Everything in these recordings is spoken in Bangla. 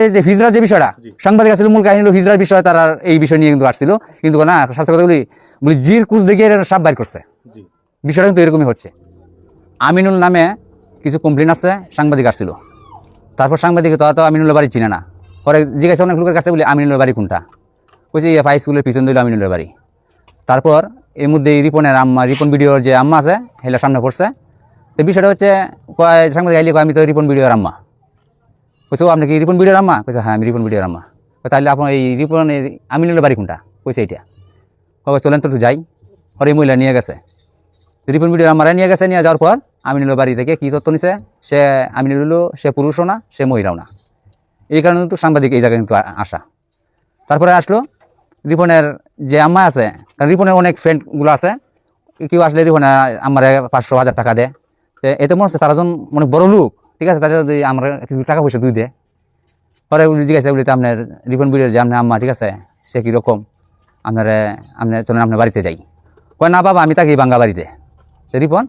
যে হিজড়ার যে বিষয়টা সাংবাদিক আসলে মূল কাহিনী হলো হিজড়ার বিষয় তারা এই বিষয় নিয়ে কিন্তু আসছিল। কিন্তু না স্বাস্থ্য কথা বলি জির কুচ দেখিয়ে এরা সব বাইর করছে। বিষয়টা কিন্তু এরকমই হচ্ছে। আমিনুল নামে কিছু কমপ্লেন আছে সাংবাদিক আসছিল। তারপর সাংবাদিক তো তো আমিনুলের বাড়ি চিনে না। পরে জিজ্ঞাসা অনেক লোকের কাছে বলি আমিনুলের বাড়ি কোনটা? কইছে এফ হাই স্কুলের পিছন দিল আমিনুলের বাড়ি। তারপর এর মধ্যে এই রিপনের আম্মা রিপন ভিডিওর যে আম্মা আছে হেলা সামনে পড়ছে। তো বিষয়টা হচ্ছে কয় সাংবাদিক আইলি কয় আমি তো রিপন ভিডিওর আম্মা। কইছে, ও আপনি কি রিপন ভিডিওর আম্মা? কইছে হ্যাঁ আমি রিপন ভিডিওর আম্মা। তাহলে আপনার এই রিপনের আমিনুলের বাড়ি কোনটা? কইছে, এইটা। কয় চলেন তো যাই। ওর এই মহিলা নিয়ে গেছে। রিপন ভিডিও আমার নিয়ে গেছে, নিয়ে যাওয়ার পর আমি আমিনুলের বাড়ি থেকে কি তথ্য নিছে? সে আমিনুল সে পুরুষও না, সে মহিলাও না। এই কারণে কিন্তু সাংবাদিক এই জায়গায় কিন্তু আসা। তারপরে আসলো রিপনের যে আম্মা আছে, কারণ রিপনের অনেক ফ্রেন্ডগুলো আছে, কেউ আসলে রিপনে আমার পাঁচশো হাজার টাকা দেয়। এতে মনে হচ্ছে তারা যখন অনেক বড় লোক। ঠিক আছে তাদের যদি আমরা কিছু টাকা পয়সা দুই দেয় পরে উনি জিজ্ঞাসা বলি আপনার রিপন ভিডিওর যে আপনার আম্মা, ঠিক আছে? সে কীরকম আপনার আপনার চলেন আপনার বাড়িতে যাই। কয়, না বাবা, আমি থাকি বাঙ্গা বাড়িতে। রিপন?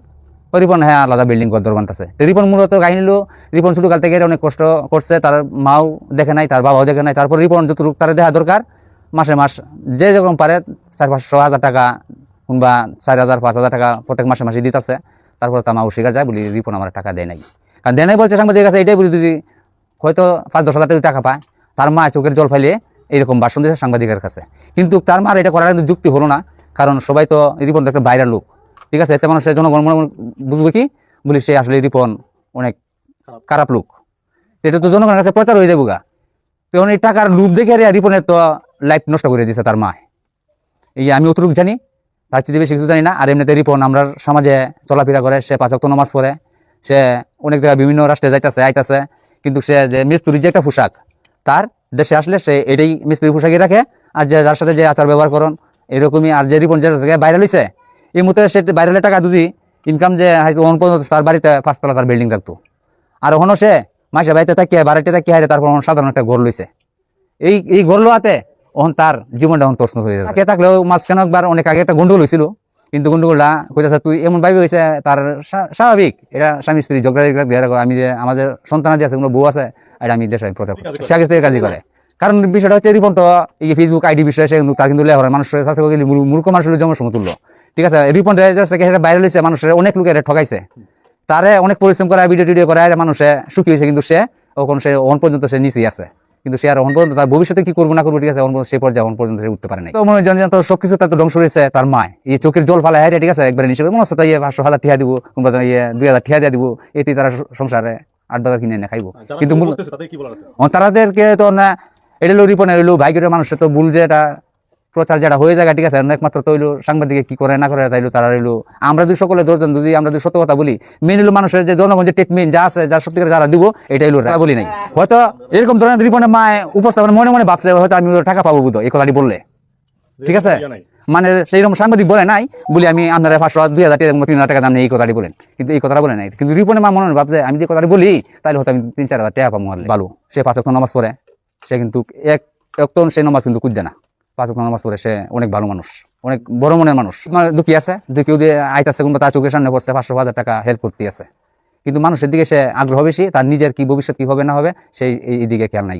ও রিপন হ্যাঁ আলাদা বিল্ডিং কর দরবান আছে। রিপন মূলত কাহিনী হলো রিপন ছোটো কাল থেকে অনেক কষ্ট করছে, তার মাও দেখে নাই, তার বাবাও দেখে নাই। তারপর রিপন যতটুকু তার দেখা দরকার, মাসে মাস যে যেরকম পারে, চার পাঁচশো হাজার টাকা কিংবা চার হাজার, পাঁচ হাজার টাকা প্রত্যেক মাসে মাসে দিতেছে। তারপর তার মা অস্বীকার যায়, বলি, রিপন, আমার টাকা দেয় নাই। কারণ দেয় নাই বলছে সাংবাদিক কাছে এটাই বলে যদি হয়তো পাঁচ দশ হাজার টাকা পায়। তার মা চোখের জল ফাইলে এইরকম ভাষণ দিয়েছে সাংবাদিকের কাছে। কিন্তু তার মার এটা করার কিন্তু যুক্তি হলো না কারণ সবাই তো রিপন একটা বাইরের লোক। ঠিক আছে? এতে মানুষের জনগণ বুঝবে কি? বলি সে আসলে রিপন অনেক খারাপ। লোক। এটা তো জনগণের কাছে প্রচার হয়ে যাব গা। তখন এই টাকার লুপ দেখে আর রিপনের তো লাইফ নষ্ট করে দিয়েছে তার মা। এই আমি অতটুকু জানি তার চেয়ে বেশি কিছু জানি না। আর এমনিতে রিপন আমরা সমাজে চলাফেরা করে সে পাঁচক নামাজ পড়ে। সে অনেক জায়গায় বিভিন্ন রাষ্ট্রে যাইতেছে, আইতাছে, কিন্তু সে যে মিস্ত্রির যে একটা পোশাক, তার দেশে আসলে সে এটাই মিস্ত্রির পোশাকই রাখে, আর যে যার সাথে যে আচার ব্যবহার করন, এরকমই, আর যে রিপন যে বাইরে লইছে, এই মুহূর্তে সে বাইরে টাকা দুজি ইনকাম যে অন পর্যন্ত তার বাড়িতে পাঁচতলা তার বিল্ডিং থাকতো। আর ওখানে সে মাসে বাড়িতে তাকিয়ে বাড়িতে তাকিয়ে হারে তারপর সাধারণ একটা ঘর লইছে। এই এই ঘর লোয়াতে ওখান তার জীবনটা এখন তছনছ হয়ে যাচ্ছে। থাকলেও মাঝখানে একবার অনেক আগে একটা গন্ডগোল হয়েছিল কিন্তু গন্ডগোলটা কইতেছে, তুই এমন ভাবে হয়েছে তার স্বাভাবিক। এটা স্বামী স্ত্রী ঝগড়া ঝগড়া দিয়ে রাখো। আমি যে আমাদের সন্তান আছে, কোনো বউ আছে, এটা আমি দেশে প্রচার করি। সে আগে কাজই করে। কারণ বিষয়টা হচ্ছে, রিপন তো এই ফেসবুক আইডি বিষয় সে কিন্তু, তার কিন্তু লেখা হয় মানুষের সাথে গেলে মূর্খ মানুষের জন্ম সমতুল্য। ঠিক আছে, রিপন থেকে সেটা বাইরে লইছে মানুষের অনেক লোকের ঠকাইছে। তারে অনেক পরিশ্রম করে ভিডিও টিডিও করে মানুষে সুখী হয়েছে কিন্তু সে ওখানে সে অন পর্যন্ত সে নিচেই আছে। কিন্তু সে আর অন পর্যন্ত তার ভবিষ্যতে কি করব না করব ঠিক আছে অন পর্যন্ত সে পর্যায়ে অন পর্যন্ত সে উঠতে পারে নাই। তো মনে জানি তো সবকিছু তার তো ধ্বংস হয়েছে তার মা এই চোখের জল ফালা হ্যাঁ ঠিক আছে একবার নিশ্চয় মনে হচ্ছে তাই পাঁচশো হাজার ঠিয়া দিব কিংবা ইয়ে দুই হাজার ঠিয়া দিয়ে দিব এটি তারা সংসারে আট দাদা কিনে এনে খাইবো। কিন্তু মূল করতেছে তাদের কি বলার আছে? ও তাদেরকে তো না এটা হলো রিপনের হইল ভাইগের মানুষের তো ভুল যে এটা প্রচার যেটা হয়ে যায় ঠিক আছে? একমাত্র তো হইল সাংবাদিকে কি করে না করে তাইলো তারা হইল। আমরা যদি সকলে ধরছেন যদি আমরা যদি সত্য কথা বলি মেন হলো মানুষের যে জনগণ যে ট্রিটমেন্ট যা আছে যা সত্যি করে যারা দিব এটাই হলো বলি নাই। হয়তো এরকম ধরনের রিপনের মায় উপস্থাপন মনে মনে ভাবছে হয়তো আমি টাকা পাবো বুধ এই কথাটি বললে। ঠিক আছে? মানে সেইরকম সাংবাদিক বলে নাই বলি আমি আপনারা পাঁচশো দুই হাজার তিন হাজার টাকা দাম এই কথাটি বলেন। কিন্তু এই কথাটা বলে নাই। কিন্তু রিপনের মা মনে মনে ভাবছে আমি যে কথাটি বলি তাহলে হয়তো আমি তিন চার হাজার টাকা পাবো ভালো সে পাঁচ নামাজ পড়ে সে কিন্তু এক অক্টন সে নামাজ কিন্তু কুদ্দে না। পাঁচ নামাজ পড়ে, সে অনেক ভালো মানুষ, অনেক বড় মনের মানুষ। মানে দুঃখী আছে? দুঃখী দিয়ে আইতাছে কিংবা তার চোখের সামনে পড়ছে পাঁচশো হাজার টাকা হেল্প করতে আছে। কিন্তু মানুষের দিকে সে আগ্রহ বেশি, তার নিজের কি ভবিষ্যৎ কি হবে না হবে, সেই এই দিকে খেয়াল নাই।